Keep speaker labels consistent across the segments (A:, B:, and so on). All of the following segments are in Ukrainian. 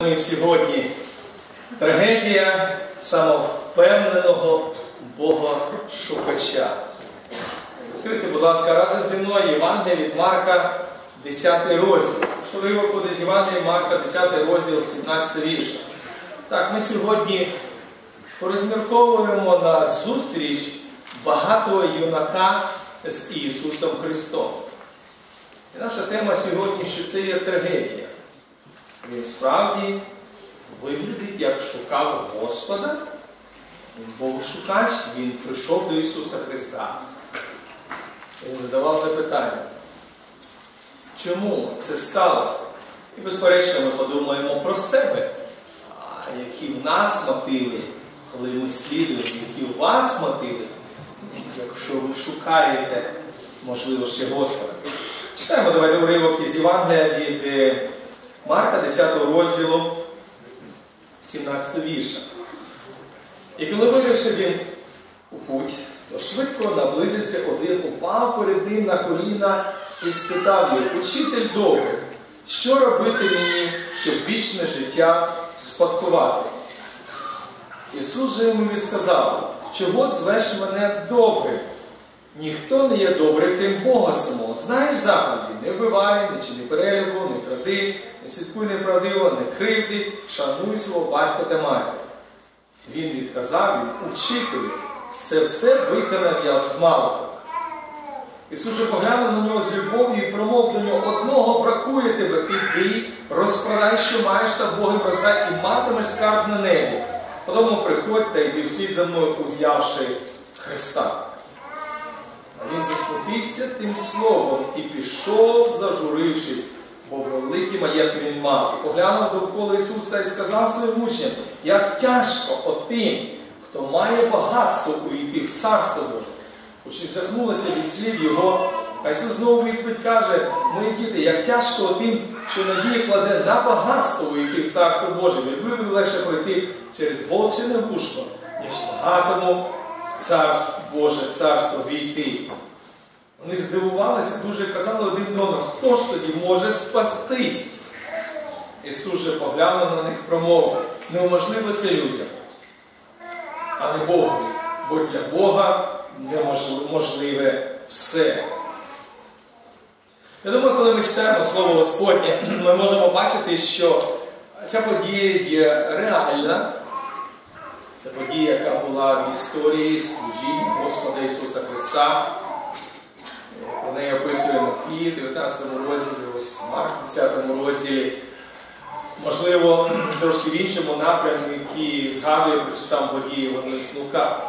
A: Сьогодні трагедія самовпевненого Богошукача. Відкрийте, будь ласка, разом зі мною Євангелія від Марка, 10 розділ. Що ви буде з Євангелія Марка, 10 розділ, 17 вірша. Так, ми сьогодні порозмірковуємо на зустріч багатого юнака з Ісусом Христом. І наша тема сьогодні, що це є трагедія. Він справді виглядить, як шукав Господа. Він Богошукач, він прийшов до Ісуса Христа. Він задавав запитання, чому це сталося? І, безперечно, ми подумаємо про себе, а які в нас мотиви, коли ми слідуємо, які у вас мотиви, якщо ви шукаєте, можливо, ще Господа. Читаємо давайте уривок із Євангелія від е, Марка, 10 розділу, 17 вірша. І коли вирішив він у путь, то швидко наблизився один, упав перед ним на коліна і спитав його, Учитель добрий, що робити мені, щоб вічне життя спадкувати? Ісус же йому відсказав, чого звеш мене добрим? Ніхто не є добрий, крім Бога самого. Знаєш заповіді, не вбивай, не чини перелюбу, не кради, слідкуй неправдиво, не кривди, шануй свого батька та матір. Він відказав, він учителю, це все виконав я з малого. Ісус же поглянув на нього з любов'ю і промов до нього, одного бракує тебе, піди, розпродай, що маєш, та Богом роздай, і матимеш скарб на небі. Потім приходь та йди всі за мною, узявши Христа. А він засмутився тим словом і пішов, зажурившись, бо великий маєток він мав. І поглянув довкола Ісуса і сказав своїм учням, як тяжко отим, хто має багатство увійти в Царство Боже. Учні захнулися від слів Його, а Ісус знову відповідь каже, мої діти, як тяжко отим, що надія кладе на багатство увійти в Царство Боже. Люблю легше пройти через волчине вушко, ніж багатому царство Боже царство війти. Вони здивувалися, дуже казали один до одного, хто ж тоді може спастись? Ісус же поглянув на них промовив, неможливо це людям, а не Богу, бо для Бога неможливе все. Я думаю, коли ми читаємо Слово Господнє, ми можемо бачити, що ця подія є реальна. Це подія, яка була в історії служіння Господа Ісуса Христа. Про неї описує Матвій, 19 розділі, ось Марк, в 10 розділі. Можливо, трошки в іншому напрямку, який згадує про цю саму подію Євангеліст Лука.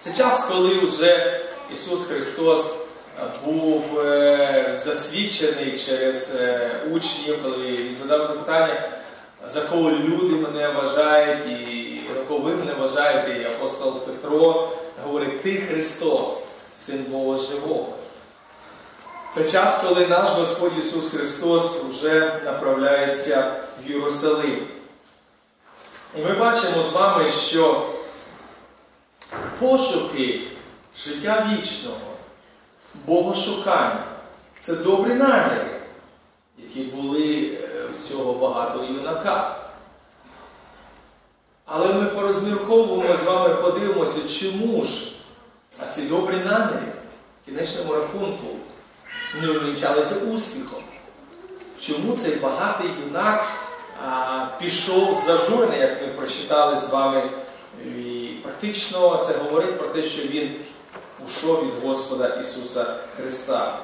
A: Це час, коли вже Ісус Христос був засвідчений через учнів, коли Він задав запитання, за кого люди мене вважають, і за кого ви мене вважаєте, і апостол Петро говорить, ти Христос, Син Бога Живого. Це час, коли наш Господь Ісус Христос вже направляється в Єрусалим. І ми бачимо з вами, що пошуки життя вічного, богошукання це добрі наміри, які були в цього багатого юнака. Але ми порозмірковуємо з вами, подивимося, чому ж а ці добрі наміри в кінечному рахунку не увінчалися успіхом. Чому цей багатий юнак а, пішов зажурений, як ми прочитали з вами, і практично це говорить про те, що він ушов від Господа Ісуса Христа.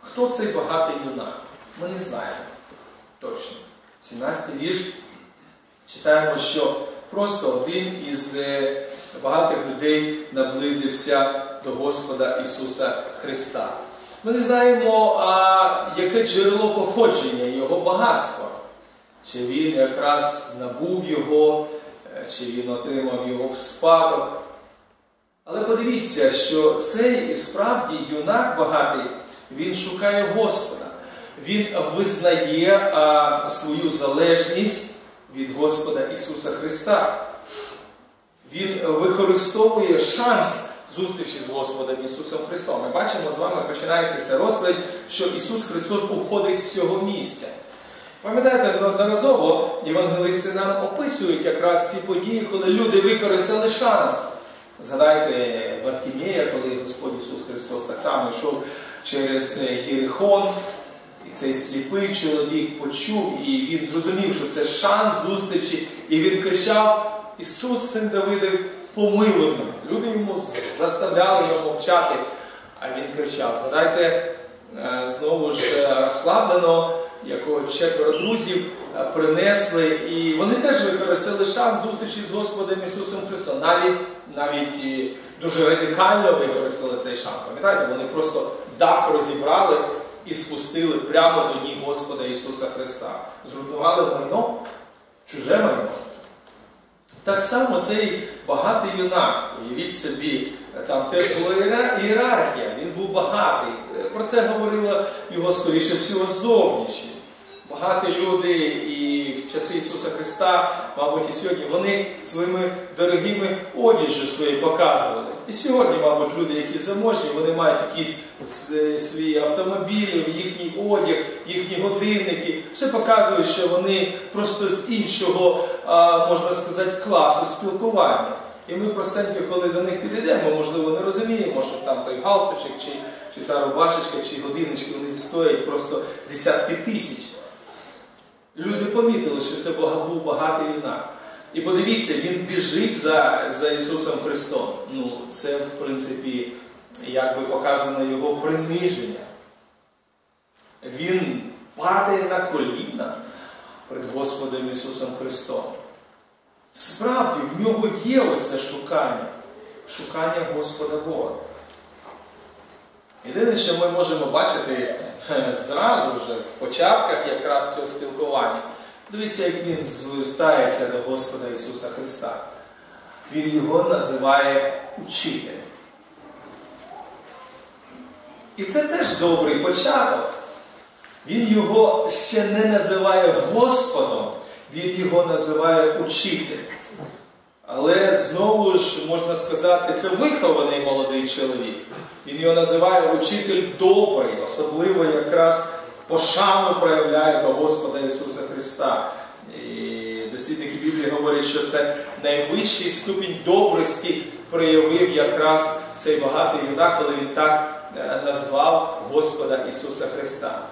A: Хто цей багатий юнак? Ми не знаємо. Точно. 17 вірш читаємо, що просто один із багатих людей наблизився до Господа Ісуса Христа. Ми не знаємо, а, яке джерело походження Його багатства. Чи він якраз набув його, чи він отримав його в спадок. Але подивіться, що цей справді юнак багатий, він шукає Господа. Він визнає а, свою залежність від Господа Ісуса Христа. Він використовує шанс зустрічі з Господом Ісусом Христом. Ми бачимо з вами, починається ця розповідь, що Ісус Христос уходить з цього місця. Пам'ятаєте, неодноразово євангелисти нам описують якраз ці події, коли люди використали шанс. Згадайте Бартімея, коли Господь Ісус Христос так само йшов через Єрихон, цей сліпий чоловік почув, і він зрозумів, що це шанс зустрічі, і він кричав: Ісус, син Давида, помилуй мене. Люди йому заставляли його мовчати, а він кричав. Згадайте знову ж розслаблено, якого четверо друзів принесли, і вони теж використали шанс зустрічі з Господом Ісусом Христом. Навіть навіть дуже радикально використали цей шанс. Пам'ятаєте, вони просто дах розібрали і спустили прямо до ніг Господа Ісуса Христа. Зруйнували майно, чуже майно. Так само цей багатий юнак, уявіть собі, там теж була ієрархія, він був багатий. Про це говорила його, скоріше всього, зовнішність. Багаті люди і часи Ісуса Христа, мабуть, і сьогодні, вони своїми дорогими одіжжю свої показували. І сьогодні, мабуть, люди, які заможні, вони мають якісь свої автомобілі, їхній одяг, їхні годинники. Все показує, що вони просто з іншого, можна сказати, класу спілкування. І ми простенько, коли до них підійдемо, можливо, не розуміємо, що там той галстучок, чи, чи та рубашечка, чи годиночки, вони стоять просто десятки тисяч. Люди помітили, що це був багатий юнак. І подивіться, він біжить за за Ісусом Христом. Ну, Це, в принципі, як би показано його приниження. Він падає на коліна перед Господом Ісусом Христом. Справді, в нього є оце шукання, шукання Господа Бога. Єдине, що ми можемо бачити зразу вже в початках якраз цього спілкування. Дивіться, як він звертається до Господа Ісуса Христа. Він його називає учитель. І це теж добрий початок. Він його ще не називає Господом, він його називає учитель. Але знову ж можна сказати, це вихований молодий чоловік. Він його називає учитель добрий, особливо якраз пошану проявляє до Господа Ісуса Христа. І дослідники Біблії говорять, що це найвищий ступінь добрості проявив якраз цей багатий юнак, коли він так назвав Господа Ісуса Христа.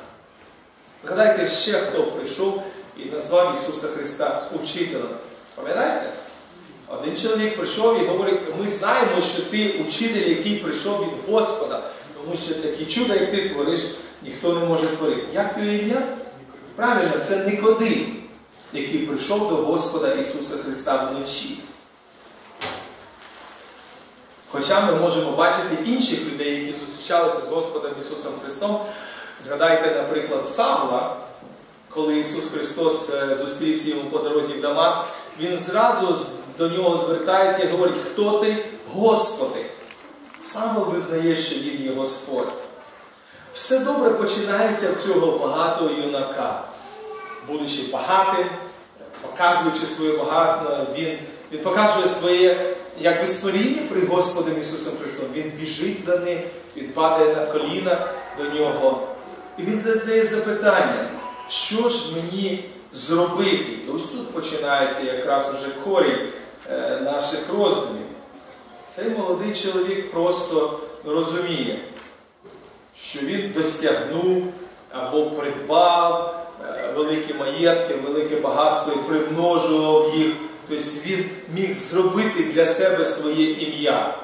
A: Згадайте ще, хто прийшов і назвав Ісуса Христа учителем. Пам'ятаєте? Один чоловік прийшов і говорить, ми знаємо, що ти учитель, який прийшов від Господа, тому що такі чуда, як ти твориш, ніхто не може творити. Як його ім'я? Правильно, це Никодим, який прийшов до Господа Ісуса Христа вночі. Хоча ми можемо бачити інших людей, які зустрічалися з Господом Ісусом Христом. Згадайте, наприклад, Савла, коли Ісус Христос зустрівся йому по дорозі в Дамаск, він зразу до нього звертається і говорить, хто ти, Господи. Савл визнає, що він є Господь. Все добре починається в цього багатого юнака. Будучи багатим, показуючи своє багато, він, він показує своє якби створіння при Господом Ісусом Христом. Він біжить за ним, він падає на коліна до нього. І він задає запитання, що ж мені зробити? І ось тут починається якраз уже корінь наших роздумів. Цей молодий чоловік просто розуміє, що він досягнув або придбав е, великі маєтки, велике багатство і примножував їх. Тобто він міг зробити для себе своє ім'я.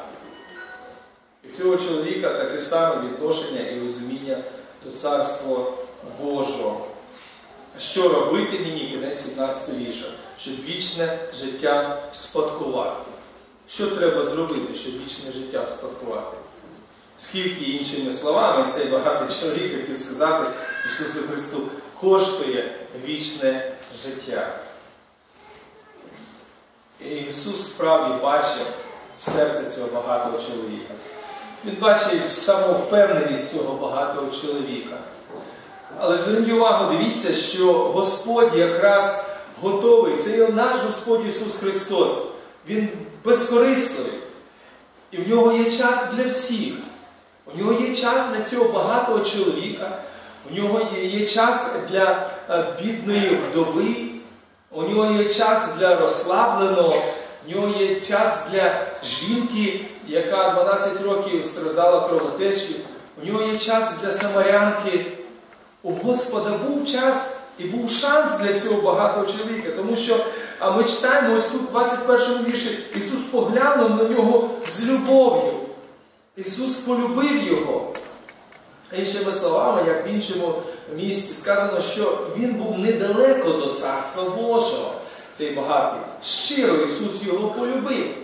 A: І в цього чоловіка таке саме відношення і розуміння до Царства. Що робити мені, кінець 17 вірша, щоб вічне життя спадкувати? Що треба зробити, щоб вічне життя спадкувати? Скільки іншими словами цей багатий чоловік, який сказати Ісусу Христу, коштує вічне життя. І Ісус справді бачив серце цього багатого чоловіка. Він бачив самовпевненість цього багатого чоловіка. Але зверніть увагу, дивіться, що Господь якраз готовий. Це є наш Господь Ісус Христос. Він безкорисливий. І в нього є час для всіх. У нього є час для цього багатого чоловіка У нього є, час для е, бідної вдови, у нього є час для розслабленого, у нього є час для жінки, яка 12 років страждала кровотечі, у нього є час для самарянки. У Господа був час і був шанс для цього багатого чоловіка, тому що ми читаємо ось тут, в 21 вірші, Ісус поглянув на нього з любов'ю. Ісус полюбив його. Іншими словами, як в іншому місці сказано, що Він був недалеко до Царства Божого, цей багатий. Щиро Ісус його полюбив.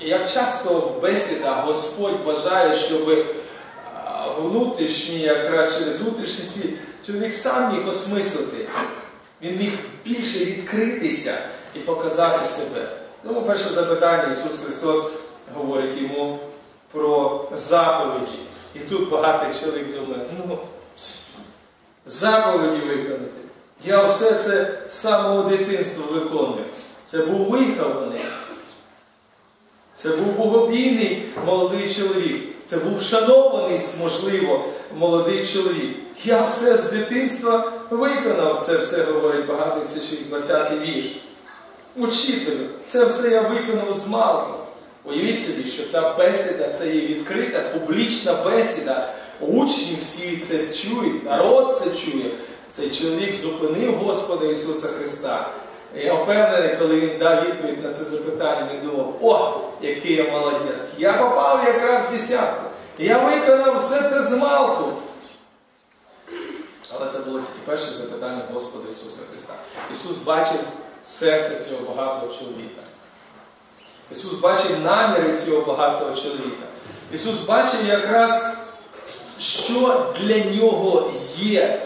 A: І як часто в бесідах Господь бажає, щоб внутрішній, якраз через внутрішній світ, чоловік сам міг осмислити. Він міг більше відкритися і показати себе. Тому перше запитання Ісус Христос говорить йому про заповіді. І тут багатий чоловік думає, ну, заповіді виконати. Я все це з самого дитинства виконую. Це був вихований. Це був богобійний молодий чоловік. Це був шанований, можливо, молодий чоловік. Я все з дитинства виконав. Це все говорить багатий священник, 20-й вірш. Учителю, це все я виконав з малку. Уявіть собі, що ця бесіда це є відкрита, публічна бесіда. Учні всі це чують, народ це чує. Цей чоловік зупинив Господа Ісуса Христа. Я впевнений, коли він дав відповідь на це запитання, він думав, о, який я молодець! Я попав якраз в десятку. Я виконав все це з малку. Але це було тільки перше запитання Господа Ісуса Христа. Ісус бачив серце цього багатого чоловіка. Ісус бачив наміри цього багатого чоловіка. Ісус бачив якраз, що для нього є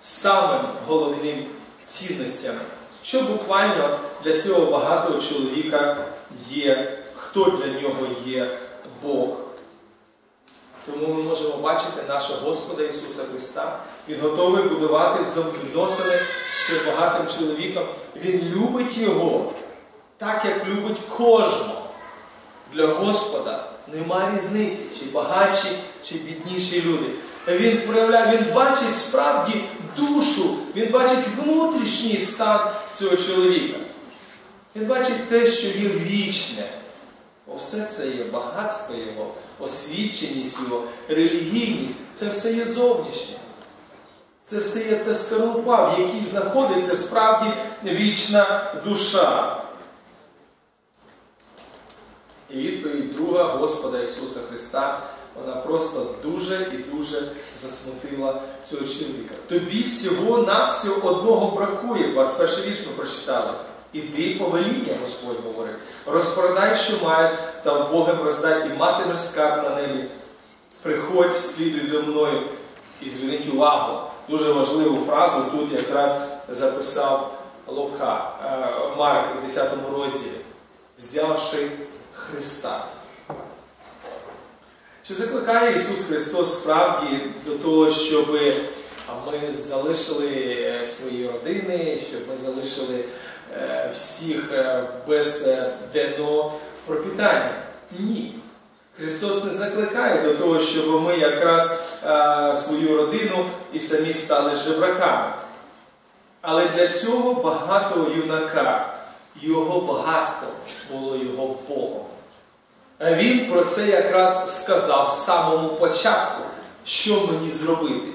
A: самим головним цінностями. Що буквально для цього багатого чоловіка є, хто для нього є Бог. Тому ми можемо бачити нашого Господа Ісуса Христа. Він готовий будувати взаємовідносини з багатим чоловіком. Він любить його так, як любить кожного. Для Господа нема різниці, чи багатші, чи бідніші люди. Він проявляє, він бачить справді душу, він бачить внутрішній стан цього чоловіка. Він бачить те, що є вічне. Все це є багатство його, освіченість його, релігійність. Це все є зовнішнє. Це все є те скорлупа, в якій знаходиться справді вічна душа. І відповідь друга Господа Ісуса Христа, вона просто дуже і дуже засмутила цього чоловіка. Тобі всього навсього одного бракує. 21 вірш ми прочитали. Іди повеління, Господь говорить. Розпродай, що маєш, та в Богом роздай, і матимеш скарб на небі. Приходь, слідуй за мною. І зверніть увагу. Дуже важливу фразу тут якраз записав Лука, Марк в 10 розділі. Взявши Христа. Чи закликає Ісус Христос справді до того, щоб ми залишили свої родини, щоб ми залишили всіх безденно в пропитанні? Ні. Христос не закликає до того, щоб ми якраз свою родину і самі стали жебраками. Але для цього багато юнака, його багатство було його Богом. Він про це якраз сказав з самому початку, що мені зробити.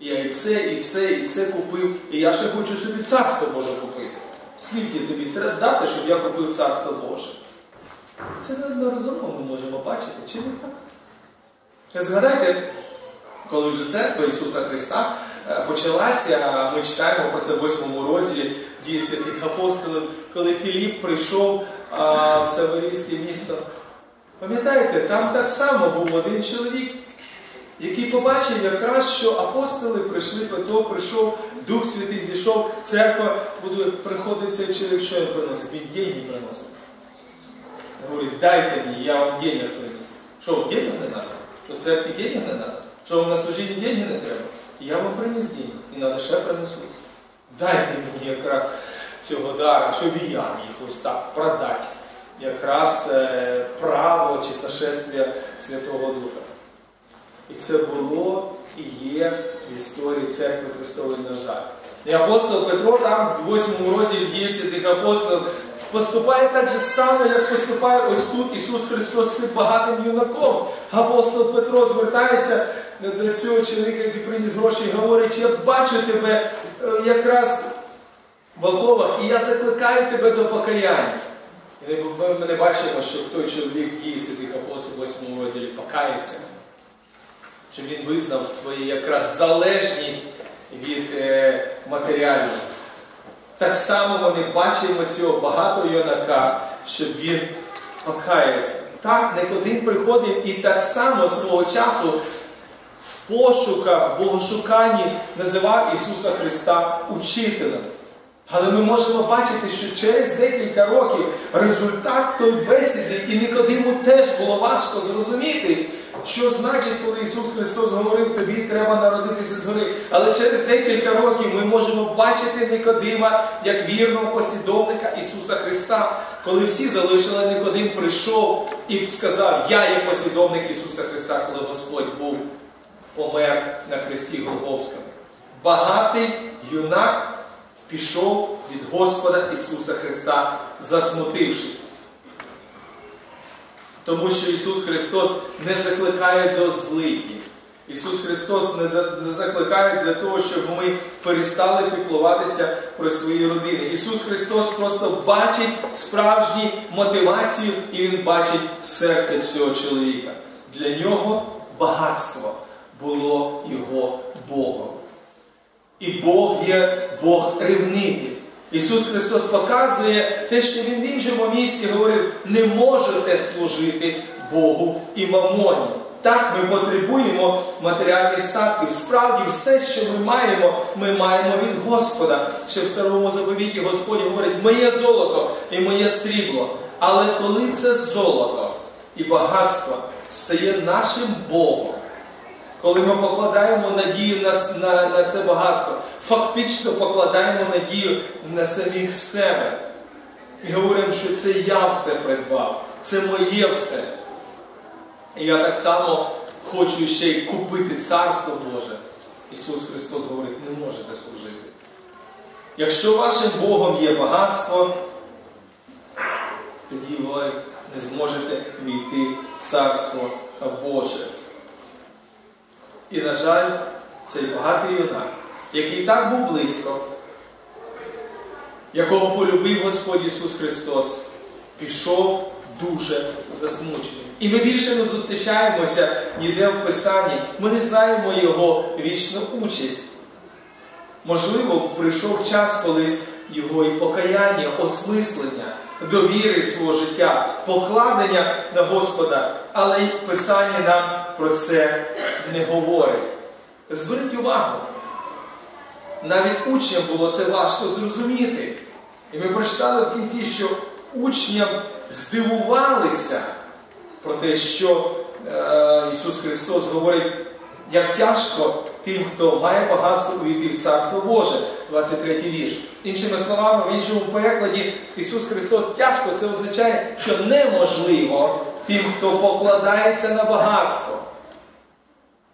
A: Я і це, і це, і це купив, і я ще хочу собі царство Боже купити. Скільки тобі треба дати, щоб я купив царство Боже? Це неодноразово ми можемо бачити, чи не так? Згадайте, коли вже церква Ісуса Христа почалася, ми читаємо про це в 8 розділі дії святих апостолів, коли Філіп прийшов а, в Саварійське місто. Пам'ятаєте, там так само був один чоловік, який побачив якраз, що апостоли прийшли, Петро прийшов, Дух Святий зійшов, церква, приходить цей чоловік, що він приносить? Він деньги приносить. Говорить, дайте мені, я вам денег приніс. Що, денег не треба? Що церкві денег не треба? Що вам на служінні деньги не треба? Я вам приніс деньги. І на лише принесу. Дайте мені якраз цього дара, щоб і я міг ось так продати. Якраз е, право чи сошествия Святого Духа. І це було і є в історії церкви Христової, на жаль. І апостол Петро там в 8 розділі дії святих апостолів поступає так же само, як поступає ось тут Ісус Христос з багатим юнаком. Апостол Петро звертається до цього чоловіка, який приніс гроші, і говорить, я бачу тебе е, якраз в оковах, і я закликаю тебе до покаяння. Ми не бачимо, що той чоловік дії святих апостолів в 8 розділі покаявся, що він визнав свою якраз залежність від е, матеріального. Так само ми бачимо цього багато юнака, щоб він покаявся. Так, Никодим приходив і так само свого часу в пошуках, в богошуканні називав Ісуса Христа учителем. Але ми можемо бачити, що через декілька років результат той бесіди, і Никодиму теж було важко зрозуміти, що значить, коли Ісус Христос говорив, тобі треба народитися згори. Але через декілька років ми можемо бачити Никодима як вірного послідовника Ісуса Христа. Коли всі залишили, Никодим прийшов і сказав, я є послідовник Ісуса Христа, коли Господь був помер на Христі Голговському. Багатий юнак пішов від Господа Ісуса Христа, засмутившись. Тому що Ісус Христос не закликає до злидні. Ісус Христос не закликає для того, щоб ми перестали піклуватися про свої родини. Ісус Христос просто бачить справжню мотивацію і Він бачить серце цього чоловіка. Для нього багатство було його Богом. І Бог є Бог ревнитель. Ісус Христос показує те, що Він в іншому місці говорив, не можете служити Богу і мамоні. Так, ми потребуємо матеріальних статків. Справді, все, що ми маємо, ми маємо від Господа. Ще в старому заповіті Господь говорить, моє золото і моє срібло. Але коли це золото і багатство стає нашим Богом, коли ми покладаємо надію на, на, на це багатство, фактично покладаємо надію на самих себе. І говоримо, що це я все придбав, це моє все. І я так само хочу ще й купити Царство Боже. Ісус Христос говорить, не можете служити. Якщо вашим Богом є багатство, тоді ви не зможете війти в Царство Боже. І, на жаль, цей багатий юнак, який так був близько, якого полюбив Господь Ісус Христос, пішов дуже засмучений. І ми більше не зустрічаємося ніде в Писанні. Ми не знаємо Його вічну участь. Можливо, прийшов час колись його і покаяння, осмислення, довіри свого життя, покладення на Господа, але й Писання нам про це не говорить. Зверніть увагу, навіть учням було це важко зрозуміти. І ми прочитали в кінці, що учням здивувалися про те, що е, Ісус Христос говорить, як тяжко тим, хто має багатство увійти в Царство Боже, 23 вірш. Іншими словами, в іншому перекладі Ісус Христос тяжко це означає, що неможливо тим, хто покладається на багатство,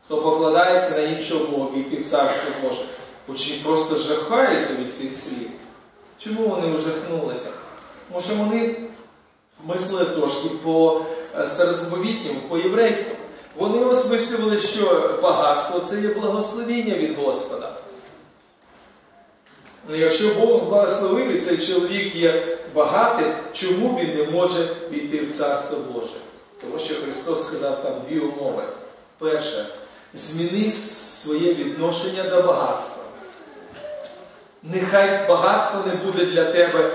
A: хто покладається на іншого Бога, війти в Царство Боже. Учні просто жахаються від цих слів. Чому вони ужахнулися? Що вони мислили трошки по старозаповітньому, по єврейському. Вони осмислювали, що багатство це є благословіння від Господа. Ну, Якщо Бог благословив і цей чоловік є багатим, чому він не може війти в Царство Боже? Тому що Христос сказав там дві умови. Перше, зміни своє відношення до багатства. Нехай багатство не буде для тебе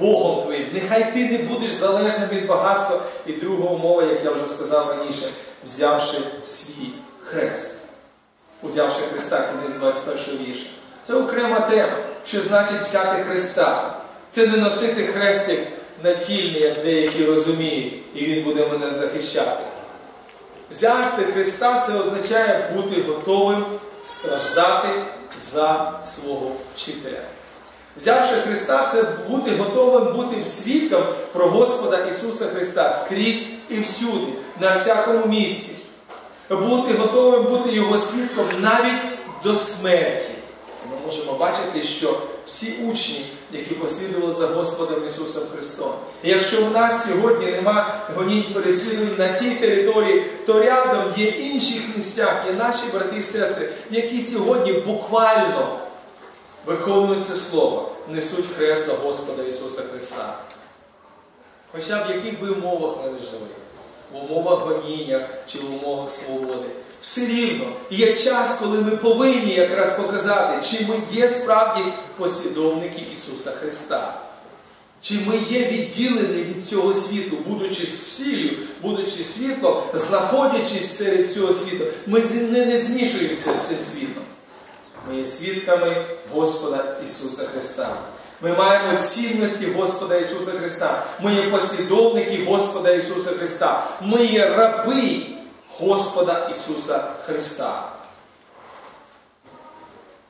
A: Богом твоїм. Нехай ти не будеш залежним від багатства. І друга умова, як я вже сказав раніше, взявши свій хрест. Узявши Христа, кінець 21 вірша. Це окрема тема. Що значить взяти Христа? Це не носити хрестик на тільні, як деякі розуміють, і Він буде мене захищати. Взяти Христа це означає бути готовим страждати за свого вчителя. Взявши Христа, це бути готовим бути свідком про Господа Ісуса Христа скрізь і всюди, на всякому місці. бути готовим бути Його свідком навіть до смерті. Ми можемо бачити, що всі учні, які послідували за Господом Ісусом Христом. Якщо в нас сьогодні нема гонінь переслідувань на цій території, то рядом є інших місцях, є наші брати і сестри, які сьогодні буквально виконують це слово, несуть хрест за Господа Ісуса Христа. Хоча б в яких би умовах не жили, в умовах гоніння чи в умовах свободи. Все рівно є час, коли ми повинні якраз показати, чи ми є справді послідовники Ісуса Христа. Чи ми є відділені від цього світу, будучи сіллю, будучи світлом, знаходячись серед цього світу, ми не, змішуємося з цим світом. Ми є свідками Господа Ісуса Христа. Ми маємо цінності Господа Ісуса Христа. Ми є послідовники Господа Ісуса Христа. Ми є раби Господа Ісуса Христа.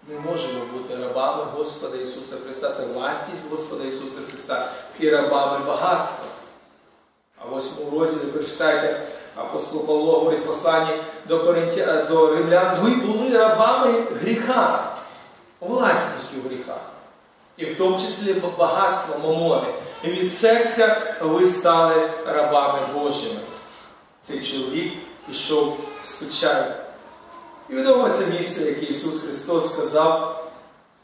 A: Ми можемо бути рабами Господа Ісуса Христа. Це власність Господа Ісуса Христа і рабами багатства. А в восьмому розділі прочитайте, апостол Павло говорить посланні до, Коринтя, до римлян, ви були рабами гріха, власністю гріха. І в тому числі багатство мамони. І від серця ви стали рабами Божими. Цей чоловік пішов з печалі. І відомо це місце, яке Ісус Христос сказав,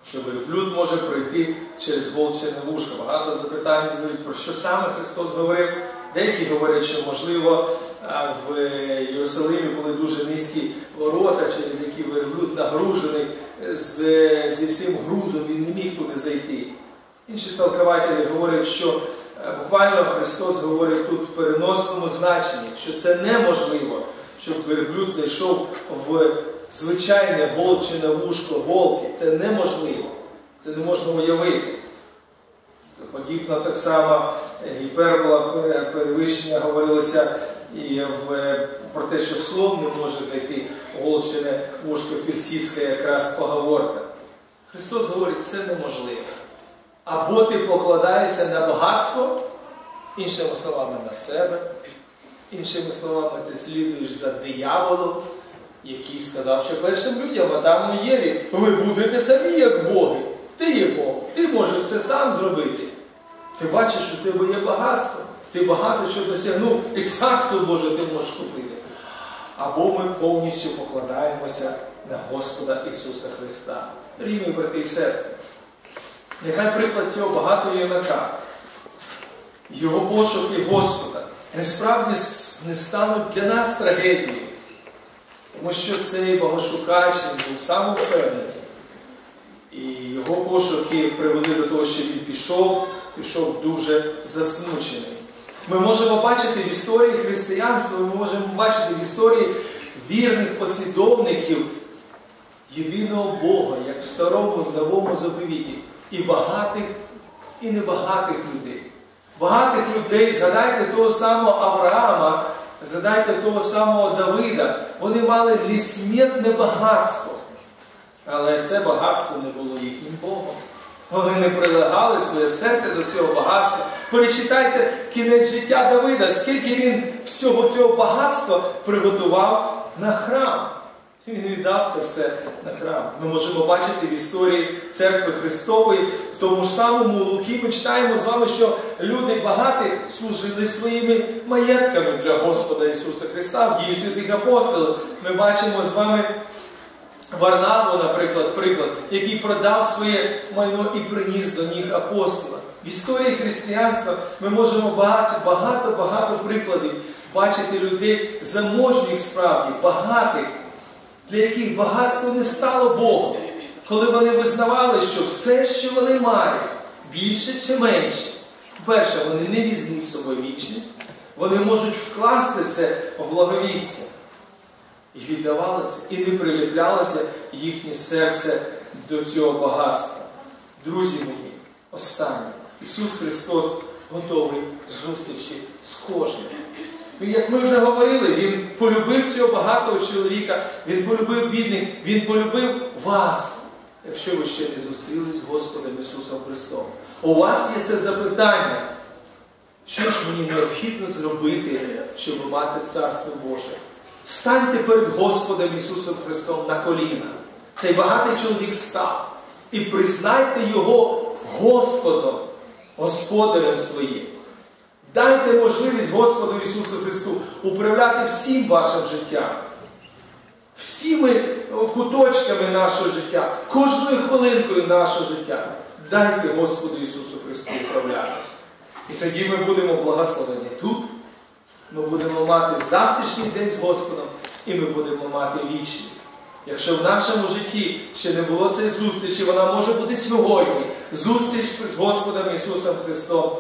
A: що верблюд може пройти через волчене вушко. Багато запитань задають, про що саме Христос говорив. Деякі говорять, що, можливо, в Єрусалимі були дуже низькі ворота, через які верблюд нагружений з, зі всім грузом, він не міг туди зайти. Інші толкователі говорять, що буквально Христос говорить тут в переносному значенні, що це неможливо, щоб верблюд зайшов в звичайне волчине вушко голки. Це неможливо. Це не можна уявити. Подібно так само гіпербола перевищення говорилося і в, про те, що слон не може зайти волчине вушко персидська якраз поговорка. Христос говорить, це неможливо. Або ти покладаєшся на багатство, іншими словами, на себе, іншими словами, ти слідуєш за дияволом, який сказав, що першим людям, Адаму і Єві, ви будете самі як Боги. Ти є Бог, ти можеш все сам зробити. Ти бачиш, що в тебе є багатство, ти багато що досягнув, і царство Боже ти можеш купити. Або ми повністю покладаємося на Господа Ісуса Христа. Рівні брати і сестри. Нехай приклад цього багато юнака, його пошуки Господа, насправді не стануть для нас трагедією. Тому що цей богошукач був самовпевнений. І його пошуки привели до того, що він пішов, пішов дуже засмучений. Ми можемо бачити в історії християнства, ми можемо бачити в історії вірних послідовників єдиного Бога, як в старому, в новому заповіті, і багатих, і небагатих людей. Багатих людей, згадайте того самого Авраама, згадайте того самого Давида, вони мали несмітне багатство. Але це багатство не було їхнім Богом. Вони не прилегали своє серце до цього багатства. Перечитайте кінець життя Давида, скільки він всього цього багатства приготував на храм. Він віддав це все на храм. Ми можемо бачити в історії церкви Христової, в тому ж самому Луки ми читаємо з вами, що люди багаті служили своїми маєтками для Господа Ісуса Христа, в дії святих апостолів. Ми бачимо з вами Варнаву, наприклад, приклад, який продав своє майно і приніс до ніг апостола. В історії християнства ми можемо багато-багато прикладів бачити людей заможніх справді, багатих, для яких багатство не стало Богом, коли вони визнавали, що все, що вони мають, більше чи менше, перше, вони не візьмуть з собою вічність, вони можуть вкласти це в благовістя. І віддавали це, і не приліплялося їхнє серце до цього багатства. Друзі мої, останнє, Ісус Христос готовий зустрічі з кожним. Як ми вже говорили, Він полюбив цього багатого чоловіка, Він полюбив бідних, Він полюбив вас, якщо ви ще не зустрілись з Господом Ісусом Христом. У вас є це запитання, що ж мені необхідно зробити, щоб мати Царство Боже? Станьте перед Господом Ісусом Христом на коліна. Цей багатий чоловік став і признайте Його Господом, Господарем своїм. Дайте можливість Господу Ісусу Христу управляти всім вашим життям, всіми куточками нашого життя, кожною хвилинкою нашого життя. Дайте Господу Ісусу Христу управляти. І тоді ми будемо благословені тут. Ми будемо мати завтрашній день з Господом, і ми будемо мати вічність. Якщо в нашому житті ще не було цієї зустрічі, вона може бути сьогодні. Зустріч з Господом Ісусом Христом,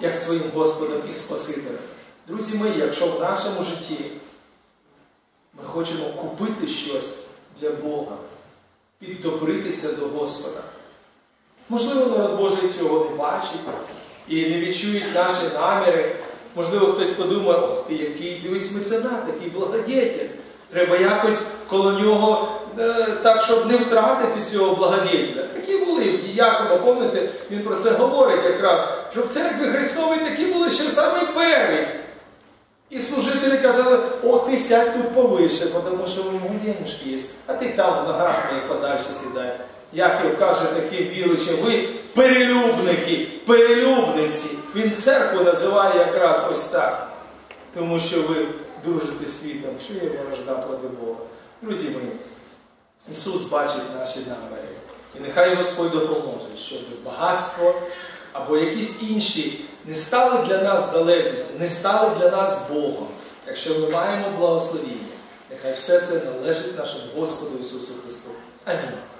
A: як своїм Господом і Спасителем. Друзі мої, якщо в нашому житті ми хочемо купити щось для Бога, піддобритися до Господа. Можливо, народ Божий цього не бачить і не відчують наші наміри. Можливо, хтось подумає, ох ти, який дивись меценат, який благодетель. Треба якось коло нього е, так, щоб не втратити цього благодетеля. Такі були в Діякова, пам'ятаєте, він про це говорить якраз, що в церкві Христовій такі були ще самі перві. І служителі казали, о, ти сядь тут повище, тому що у нього денежки є, а ти там в ногах подальше сідай. Яків каже таким віручим, ви перелюбники, перелюбниці. Він церкву називає якраз ось так. Тому що ви дружите світом, що є ворожда проти Бога. Друзі мої, Ісус бачить наші наміри. І нехай Господь допоможе, щоб багатство або якісь інші не стали для нас залежністю, не стали для нас Богом. Якщо ми маємо благословіння, нехай все це належить нашому Господу Ісусу Христу. Амінь.